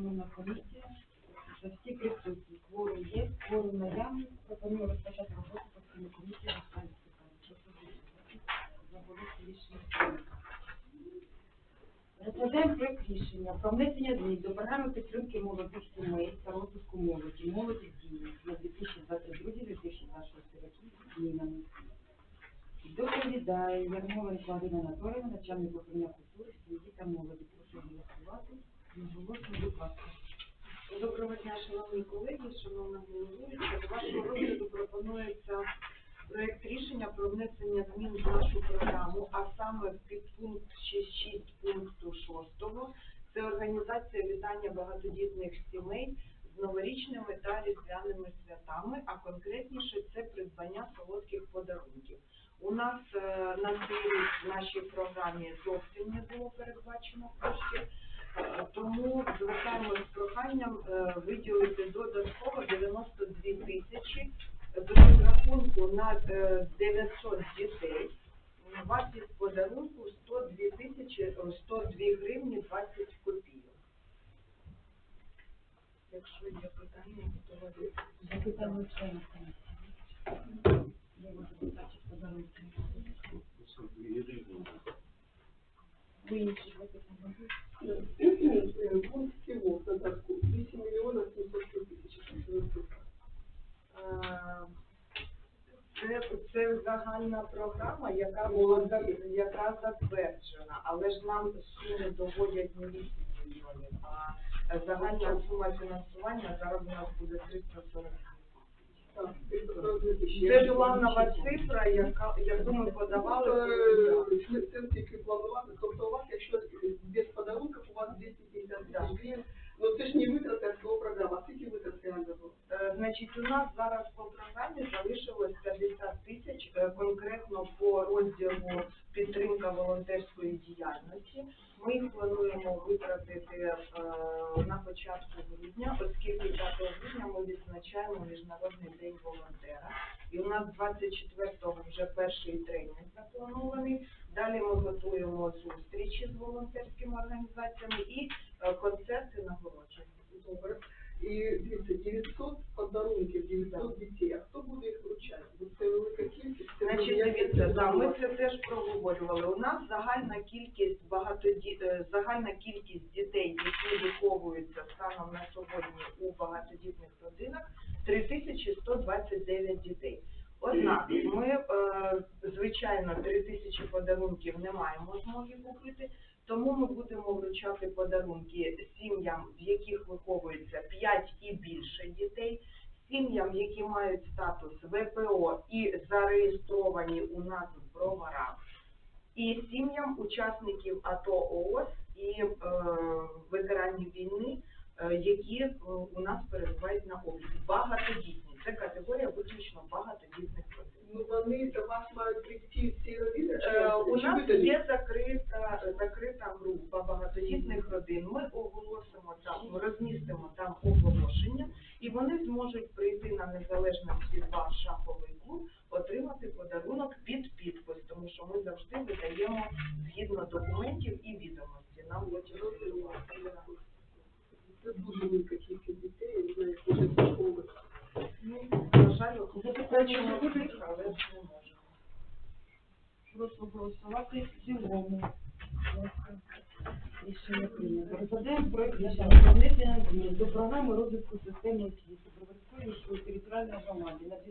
шановна комісія, що всі присутні. Кворум є, кворум наявний. Пропоную розпочати роботу постійної комісії на стані за рішення. Розглядаємо проект рішення про внесення змін до програми підтримки молодих сімей та розвитку молоді, молоді дії на 2022-2026 роки змінами. Доповідає Ярмоленко Владимир Анатолійовна, начальник управління культури, сім'ї та молоді. Прошу голосувати. Наголошую, будь ласка. Доброго дня, шановні колеги, шановна головуюча. До вашого розгляду пропонується проект рішення про внесення змін в нашу програму, а саме в підпункт 6.6 пункту 6. Це організація вітання багатодітних сімей з новорічними та різдвяними святами, а конкретніше це придбання солодких подарунків. У нас е, на в нашій програмі зовсім не було передбачено коштів. Е, Тому звертаємося з проханням е, виділити додатково 92 тисячі до розрахунку на е, 900 дітей. М, Вартість подарунку 102 тисячі, е, 102 гривні 20 копійок. Якщо є питання, готова відповісти. Запитання членів комісії. Я можу запитати подарунки. Ви інші запитання? Пункт всего в додатку 8 миллионов 700 тысяч. Е, Це, це загальна програма, яка була за- яка затверджена, але ж нам суми доводять не 8 мільйонів, а загальна сума фінансування зараз у нас буде 340 Так, Це ж нова цифра, яка, я думаю, подавали. Це це тільки планувати. Тобто у вас, якщо без подарунків, у вас 250 Да. гривень, ну це ж не витрата всього програми, а скільки витрат реально було? Значить, у нас зараз по програмі залишилось 50 тисяч е, конкретно по розділу підтримка волонтерської діяльності. Ми їх плануємо витратити е, на початку грудня, оскільки 5 грудня ми відзначаємо Міжнародний день волонтера. І у нас 24-го вже перший тренінг запланований. Далі ми готуємо зустрічі з волонтерськими організаціями і е, концерти нагородження. Добре. І дивіться, 900 подарунків, 900 дітей. А хто буде їх вручати? Бо це велика кількість. це Значить, дивіться, да, ми це теж проговорювали. У нас загальна кількість багатоді... е, загальна кількість дітей, які виховуються станом на сьогодні у багатодітних родинах, 3129 дітей. Однак ми, е, звичайно, 3 тисячі подарунків не маємо змоги купити, тому ми будемо вручати подарунки сім'ям, в яких виховується 5 і більше дітей, сім'ям, які мають статус ВПО і зареєстровані у нас в броварах, і сім'ям учасників АТО ООС і е, ветеранів війни, е, які е, у нас перебувають на обліку. Багатодітні. Це категорія виключно багатодітних родин. Ну вони до вас мають прийти всі родини? Е. У нас є закрита, закрита група багатодітних родин. Ми оголосимо там, розмістимо там оголошення, і вони зможуть прийти на незалежності від вас шаховий клуб, отримати подарунок під підпис, тому що ми завжди видаємо згідно документів і відомості. Нам потім Це дуже велика кількість дітей, я не знаю, як може школи. Ну, на жаль, Можемо. Прошу голосувати в цілому. Рішення прийнято. Розглядаємо проект рішення про внесення змін до програми розвитку системи освіти Броварської територіальної громади на 2019-2023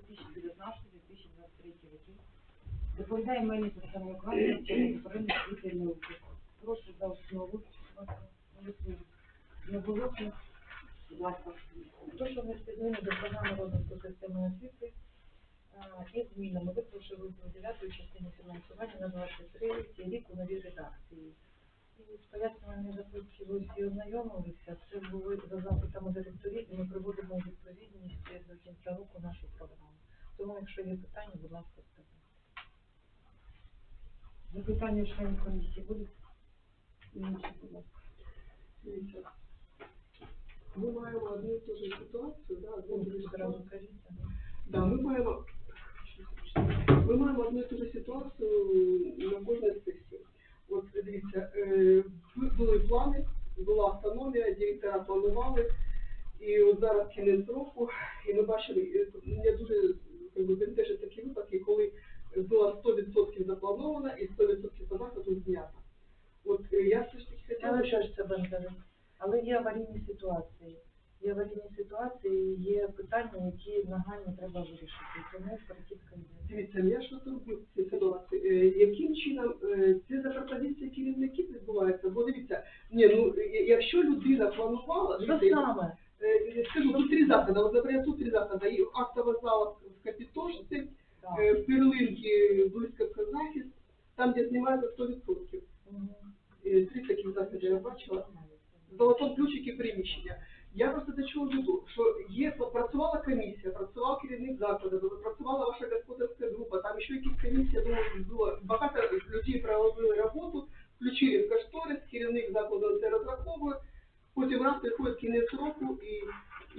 роки. Доповідає мені Тетяна Миколаївна, освіти і науки. Прошу за основу. Не голосуємо. Будь ласка. Прошу внести зміни до програми розвитку системи освіти е, і змінами випрошую розділ 9 частини фінансування на 23 цей рік у новій редакції. І з пояснювальної записки ви всі ознайомилися, це були за запитами директорів, і ми приводимо відповідність до кінця року нашу програму. Тому, якщо є питання, будь ласка, скажіть. Запитання членів комісії будуть? Інші, будь ласка. Дивіться. Ми маємо одну і ту ж ситуацію, да, одну і ту ж Зразу ситуацію. кажіть. Да, ми маємо ми маємо одну і ту ж ситуацію на кожній сесії. От дивіться, е, бу- були плани, була автономія, директора планували. от зараз кінець року, і ми бачили, е, я дуже якби, бентежить такі випадки, коли була 100% запланована і 100% по заходу знята. От е, я все ж таки хотіла, вважаю, що ж це бентежить. Але є аварійні ситуації. Є аварійні ситуації, є питання, які нагально треба вирішити. Тому перекидка йде. Дивіться, я що зроблю в ситуації. Е, Яким чином е, ці за пропозиції керівників відбуваються? Бо дивіться, ні, ну якщо людина планувала, Що дивіться, саме? скажу, тут три заходи. От, наприклад, тут три заходи. І актова зала в Капітошці, Е, в Перлинці близько Казахіс, там, де знімається 100%. Мгм. Е, Три таких заходи я бачила. Золотом ключики приміщення. Я просто до чого веду, що є, працювала комісія, працював керівник закладу, працювала ваша господарська група, там ще якісь комісії, я думаю, було багато людей проробили роботу, включили в кошторис, керівник закладу це розраховує, потім раз приходить кінець року і,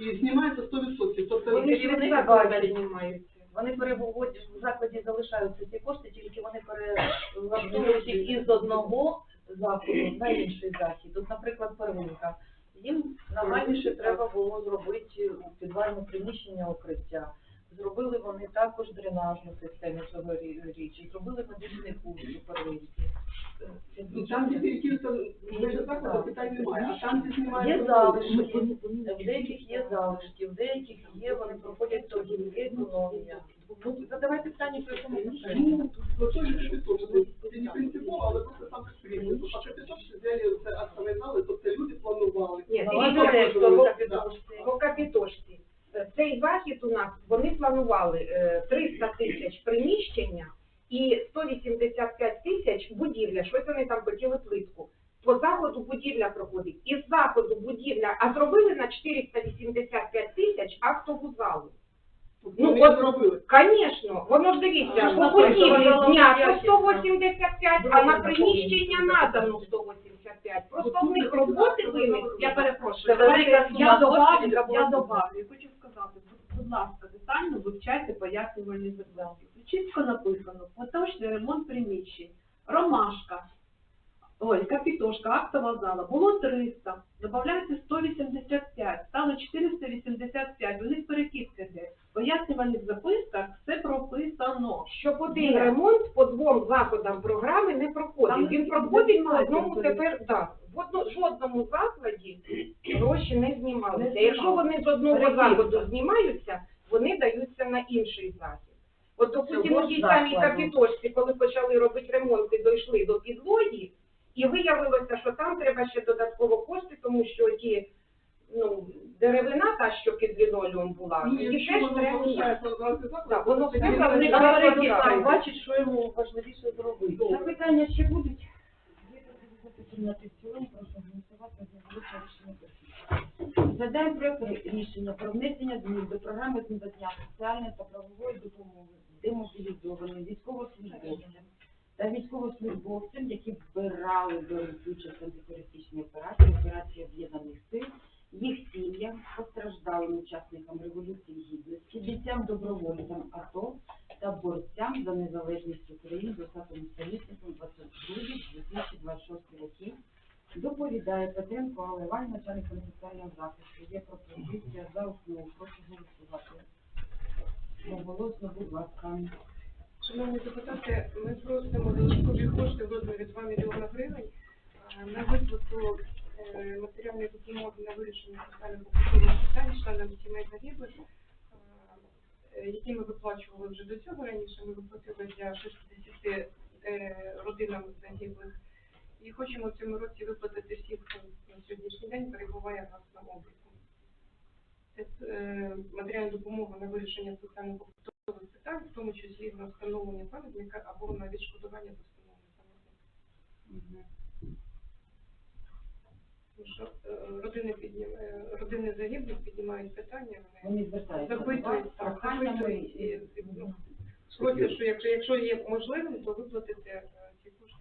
і знімається 100%. Тобто Вони заклад бачить. знімаються. Вони переводять в закладі залишаються ці кошти, тільки вони перелаштовують їх із одного заходу на інший захід. От, наприклад, первинка. Їм нагальніше треба було зробити у підвальне приміщення укриття. Зробили вони також дренажну систему цього рі- річі, зробили медичний курс у первинці. ну, там, де перекинуться межі закладу, питань немає, а там, де. Є залишки, в деяких є залишки, в деяких є, вони проходять торгівлі, економія. Ну, задавайте питання, по якому Ну, ну, то Капітошці. Це не принципово, але просто сам підприємство. По Капітошці взяли це зали, тобто люди планували. Ні, Давайте дивіться, десь, Е, Цей захід у нас, вони планували е, 300 тисяч приміщення і 185 тисяч будівля. Щось вони там хотіли плитку. По заходу будівля проходить. Із заходу будівля, а зробили на 485 тисяч актову залу. Тобто Ну, от- зробили. Звісно, воно ж дивіться, по ну, будівлі знято якісна. 185, а на приміщення надано 185. Просто в них роботи виник, я перепрошую. Я добавлю, я добавлю, я хочу сказати, будь- ласка, детально вивчайте пояснювальні заклепки. Тут Чітко написано, поточний ремонт приміщень, ромашка, ой, капітошка, актова зала, було 300, додається 185, стало 485, у них перекидка йде. Пояснювальних записках все прописано. Щоб один ремонт по двом заходам програми не Там проходить. Він проходить по одному тепер, так. В одно- жодному закладі гроші не знімалися. Якщо вони з одного Перекидка. заходу знімаються, вони даються на інший захід. От, допустимо, Цього тій самій закладу. капітошці, коли почали робити ремонт і дійшли до підлоги, і виявилося, що там треба ще додатково кошти, тому що ті, ну, деревина, та, що під лінолеум була, її теж воно треба. Так, воно все бачить, що йому важливіше зробити. Запитання ще будуть? Є пропозиція прийняти в цілому, прошу голосувати за вилучення рішення про внесення змін до програми з надання соціальної та правової допомоги демобілізованим військовослужбовцям та військовослужбовцям, які вбирали беруть участь в антитерористичній операції, операції об'єднаних сил, їх сім'ям, постраждалим учасникам Революції Гідності, бійцям добровольцям АТО та борцям за незалежність України 20 столітником 22-2026 років. Доповідає Петренко Алла Іванівна, начальник соціального захисту. Є пропозиція за основу. Прошу голосувати. Голосно, будь ласка. Шановні депутати, ми просимо додаткові кошти в розмірі 2 мільйони гривень е, на виплату матеріальної допомоги на вирішення соціально-побутових питань членам сімей загиблих, е, які ми виплачували вже до цього раніше. Ми виплатили для 60 е, родинам загиблих. І хочемо в цьому році виплатити всіх, хто на сьогоднішній день перебуває в нас на обліку. Це е, матеріальна допомога на вирішення соціально-побутових питань, в тому числі на встановлення пам'ятника або на відшкодування за встановлення пам'ятника. Що е, родини піднім... е, родини загиблих піднімають питання, вони звертаються запитують, так, запитують і, ну, просять, що якщо, якщо є можливим, то виплатити е, ці кошти.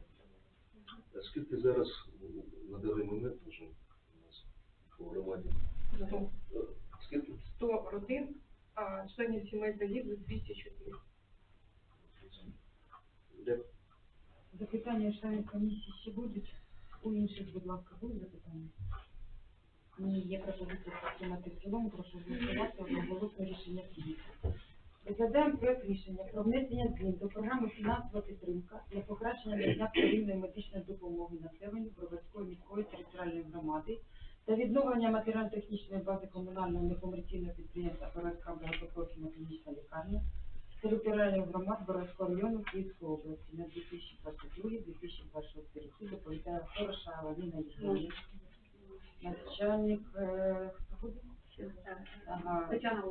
А скільки зараз на даний момент вже у нас по громаді? Е, Скільки? 100 родин, а членів сімей загиблих 204. Дякую. Запитання членів комісії ще будуть? У інших, будь ласка, будуть запитання? Ні, є пропозиція підтримати в цілому, прошу голосувати, одноголосне рішення прийнято. Розглядаємо проект рішення про внесення змін до програми фінансова підтримка для покращення надання первинної медичної допомоги населенню Броварської міської територіальної громади та відновлення матеріально-технічної бази комунального некомерційного підприємства Броварська багатопрофільна клінічна лікарня територіальних громад Боровського району Київської області на 2022-2024 роки доповідає Хороша Лавіна Євгенівна, начальник, е? Ага,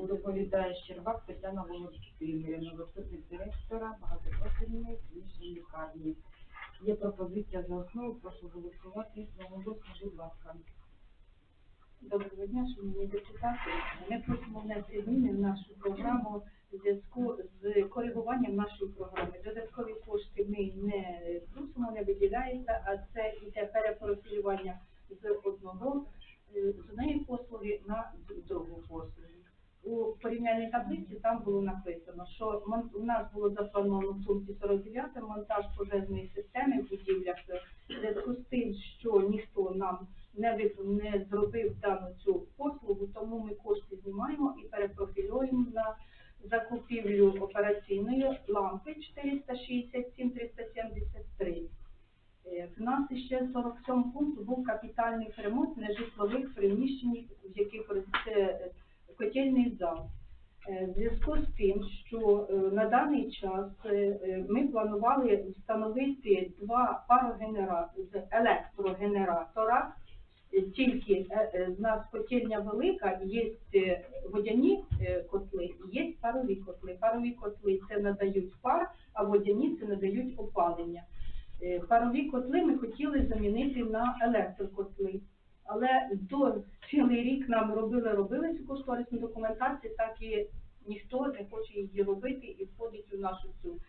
доповідає Щербак Тетяна Володимирівна, заступник директора багатопрофільної клінічної лікарні. Є пропозиція за основу, прошу голосувати, наголосно, будь ласка. Доброго дня, шановні депутати. Ми просимо внести зміни в нашу програму в зв'язку з коригуванням нашої програми. Додаткові кошти ми не просимо, не виділяється, а це йде перепрофілювання з одного е, з однієї послуги на другу послугу. У порівняльній таблиці там було написано, що у нас було заплановано в пункті 49 монтаж пожежної системи в будівлях. Зв'язку з тим, що ніхто нам не, не зробив дану цю послугу, тому ми кошти знімаємо і перепрофілюємо на закупівлю операційної лампи 467-373. Е, В нас ще 47 пункту був капітальний ремонт нежитлових приміщень, в яких це е, котельний зал. Е, В зв'язку з тим, що на даний час ми планували встановити два парогенера з електрогенератора, тільки е, е, в нас котельня велика, є е, водяні е, котли, і є парові котли. Парові котли це надають пар, а водяні це надають опалення. Е, Парові котли ми хотіли замінити на електрокотли. Але до цілий рік нам робили, робили цю кошторисну документацію, так і ніхто не хоче її робити і входить у нашу цю.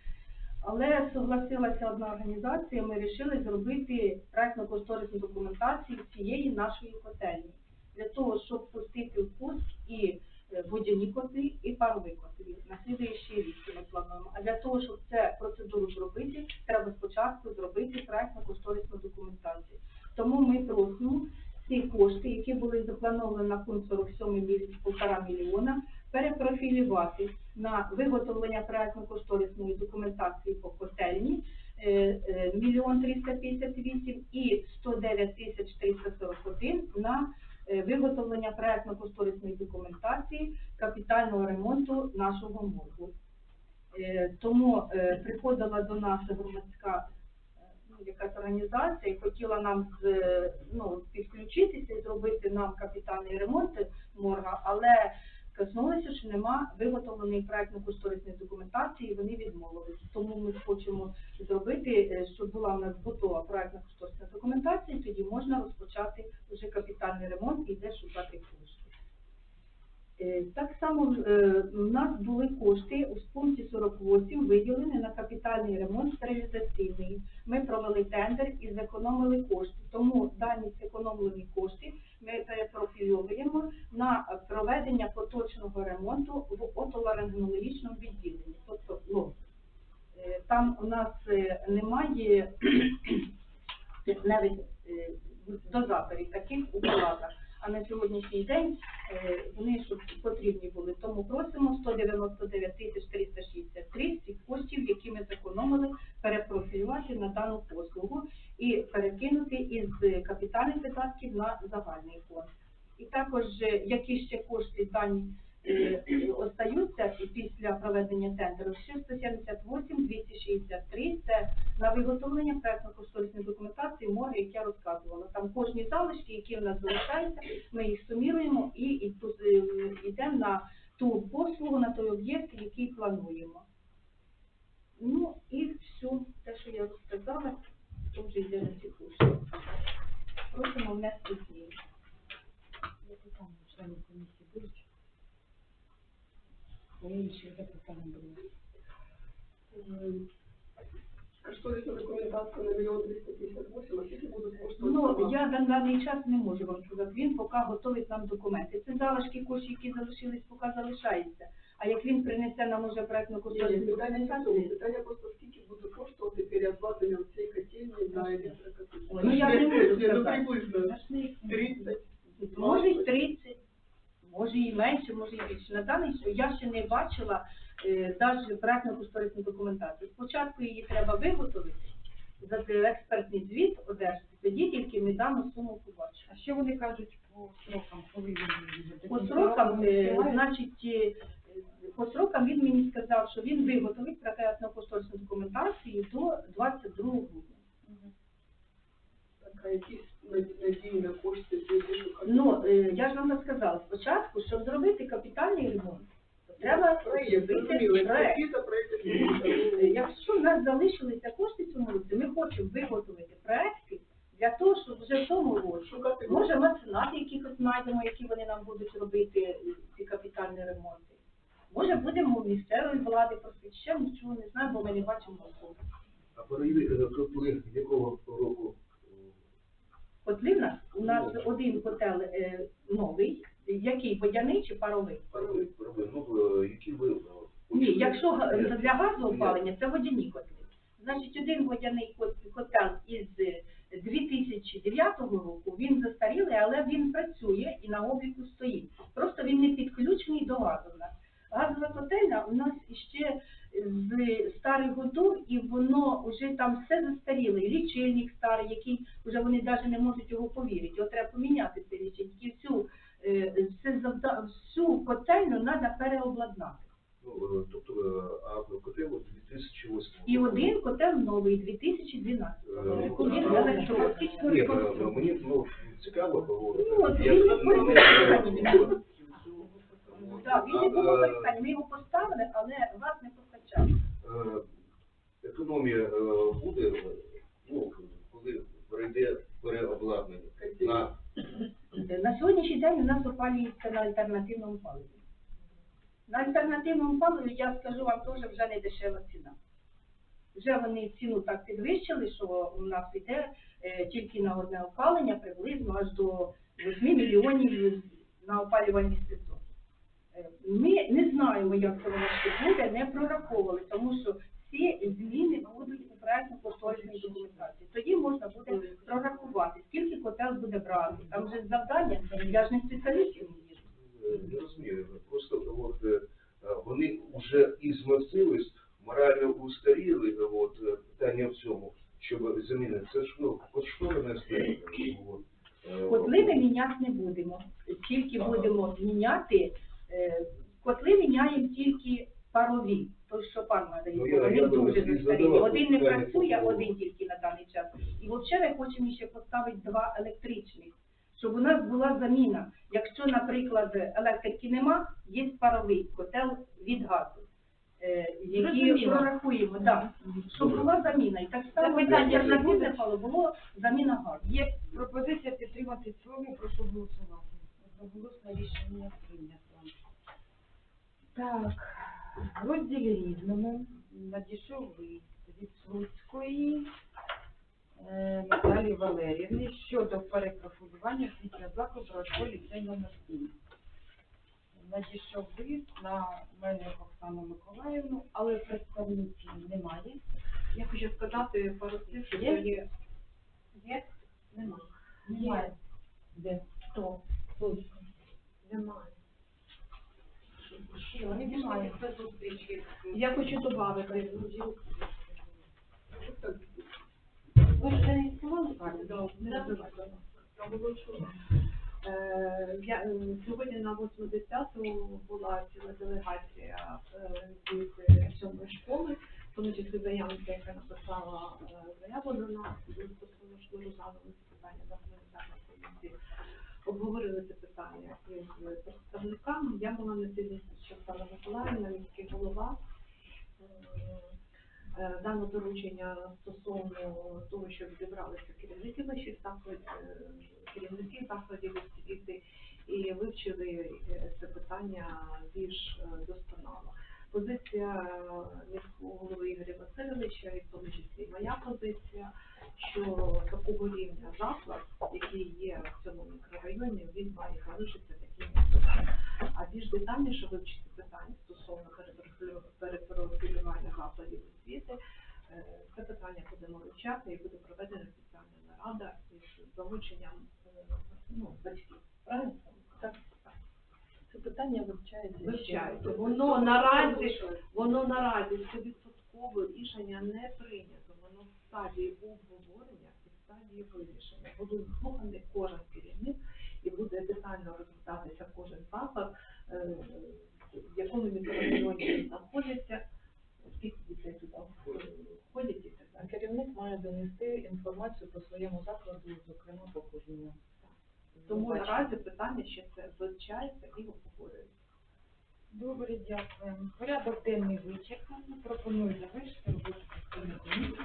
Але согласилася одна організація, ми вирішили зробити проектно-кошторисну документацію цієї нашої котельні. Для того, щоб пустити в пуск і е, водяні котли, і парові котли. На слідуючий рік ми плануємо. А для того, щоб цю процедуру зробити, треба спочатку зробити проектно-кошторисну документацію. Тому ми просимо ці кошти, які були заплановані на пункт 47 місяць, полтора мільйона, перепрофілювати на виготовлення проектно-кошторисної документації по котельні е, е, мільйон 358 і 109 тисяч 341 на е, виготовлення проектно-кошторисної документації капітального ремонту нашого моргу. Тому приходила до нас громадська ну, якась організація і хотіла нам ну, підключитися і зробити нам капітальний ремонт морга, але коснулися, що нема виготовленої проектно-кошторисної документації, і вони відмовились. Тому ми хочемо зробити, е, щоб була у нас готова проектно-кошторисна документація, тоді можна розпочати вже капітальний ремонт і де шукати кошти. Е, Так само е, у нас були кошти у пункті 48 виділені на капітальний ремонт стерилізаційний. Ми провели тендер і зекономили кошти. Тому дані зекономлені кошти ми перепрофільовуємо на проведення поточного ремонту в отоларингологічному відділенні, тобто ЛОМ. Е, Там у нас е, немає навіть е, дозаторів таких у палатах. А на сьогоднішній день е, вони щоб потрібні були. Тому просимо 199 тисяч 363 з цих коштів, які ми зекономили, перепрофілювати на дану послугу і перекинути із капітальних видатків на загальний фонд. І також, е, які ще кошти дані остаються після проведення тендеру, ще 178, 263 – це на виготовлення проектно-кошторисної документації морги, як я розказувала. Там кожні залишки, які в нас залишаються, ми їх суміруємо і, е, йдемо на ту послугу, на той об'єкт, який плануємо. Ну і все, те, що я розказала, то вже йде на ці кошти. Просимо внести зміни. Запитання членів комісії будуть? Є інші запитання були? Кошторисна документація на мільйон 358, а скільки будуть коштувати? Ну, сама? я на даний час не можу вам сказати. Він поки готовить нам документи. Це залишки коштів, які залишились, поки залишаються. А як він принесе нам уже проектну кошторисну Питання документацію, просто скільки буде коштувати переобладнання в цій котельні на електрокотельні. Ну, я не можу ну приблизно не їх не 30. Може й 30, може і менше, може і більше. На даний час я ще не бачила е, навіть проектно кошторисну документацію. Спочатку її треба виготовити, за експертний звіт одержати, тоді тільки ми дану суму побачимо. А що вони кажуть по срокам, коли він? По срокам, е, значить, е, по срокам він мені сказав, що він виготовить проектно кошторисну документацію до 22 грудня. Так, а якісь над- надії на кошти, які шукати? Ну, е, я ж вам сказала, спочатку, щоб зробити капітальний ремонт, то треба проєкт, зробити зрозуміло, проект. експертиза, проєкт, Е. Якщо в нас залишилися кошти цьому році, ми хочемо виготовити проекти для того, щоб вже в тому році, може меценати якихось знайдемо, які вони нам будуть робити ці капітальні ремонти. Може будемо місцевої влади просити, ще нічого не знаю, бо ми не бачимо особи. А перевірки котли якого року? Котли в нас, у нас один котел е, новий, який водяний чи паровий? Паровий, паровий. Ну, які ви... е, Ні, якщо га- для газового опалення, це водяні котли. Значить, один водяний кот- котел із 2009 року, він застарілий, але він працює і на обліку стоїть. Просто він не підключений до газу. Газова котельня у нас іще з старих годів, і воно вже там все застаріло. І лічильник старий, який вже вони навіть не можуть його повірити. Його треба поміняти цей лічильник. І всю, е, всю котельню треба переобладнати. Ну, е, тобто, е, а котел 2008 І один котел новий 2012 Е, року. Він Ні, мені ну, цікаво поговорити. Ну, от він не. Так, він не був е, використаний, ми його поставили, але газ не постачав. е, Економія е, буде, ну, коли пройде переобладнання на На сьогоднішній день у нас опалюється на альтернативному паливі. На альтернативному паливі, я скажу вам, теж вже не дешева ціна. Вже вони ціну так підвищили, що у нас йде е, тільки на одне опалення приблизно аж до 8 мільйонів на опалювальний сезон. Е, Ми не знаємо, як це воно ще буде, не прораховували, тому що всі зміни будуть у проектно-кошторисній документації. Тоді можна буде прорахувати, скільки котел буде брати. Там же завдання, я ж не спеціалістів не. Е, розумію, просто от, е, е, вони вже і змосились, морально устаріли, е, от, е, питання в цьому, щоб замінити. Це ж ну, кошторисне стоїть. От, е, Котли ми міняти не будемо, тільки будемо міняти, е, котли міняємо тільки парові, той, що пан надає, Ну, вони я дуже застарілі. Один не працює, один тільки на даний час. І взагалі ми хочемо ще поставити два електричних, щоб у нас була заміна. Якщо, наприклад, електрики нема, є паровий котел від газу. е, Які прорахуємо, да, щоб була заміна. І так само Запитання альтернативне буде? було заміна газу. Є пропозиція підтримати в цілому, прошу голосувати. Одноголосне рішення прийнято. Так, в розділі різному надійшов лист від Слуцької Наталії Валеріївни щодо перепрофілювання освітнього закладу Рожко ліцей номер 7. Надійшов лист на мене Оксану Миколаївну, але представниці немає. Я хочу сказати пару слів, що Є? є. Є? Нема. Немає. Де? Хто? Слуцька. Немає. Немає. Я хочу додати. Ви ж зареєстрували Е, Я, е, сьогодні на 8.10 була ціла делегація е, від е, сьомої школи, в тому числі заявниця, яка написала е, заяву до нас, стосовно школи це питання за гуманітарної комісії. Обговорили це питання із представниками. Я була на цій зустрічі Оксана Миколаївна, міський голова. Е, Дано доручення стосовно того, щоб зібралися керівники вищих закладів, е, керівники закладів освіти і вивчили е, це питання більш досконало. Позиція міського голови Ігоря Васильовича, і в тому числі моя позиція, що такого рівня заклад, який є в цьому мікрорайоні, він має залишитися таким. А більш детальніше вивчити питання стосовно перепрофілю- перепрофілювання закладів освіти, е, це питання будемо вивчати і буде проведена спеціальна нарада із залученням е, ну, батьків. Правильно? Так. Це питання вивчається. Вивчається. Воно наразі, воно наразі стовідсоткове рішення не прийнято. Воно в стадії обговорення і в стадії вирішення. Буде заслуханий кожен керівник і буде детально розглядатися кожен заклад, е, в якому мікрорайоні він знаходиться, скільки дітей туди входять і так А далі. Керівник має донести інформацію по своєму закладу, зокрема по кожному. Тому наразі питання ще це вивчається і обговорюється. Добре, дякую. Порядок денний вичерпано. Пропоную завершити роботу постійної комісії.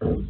Дякую.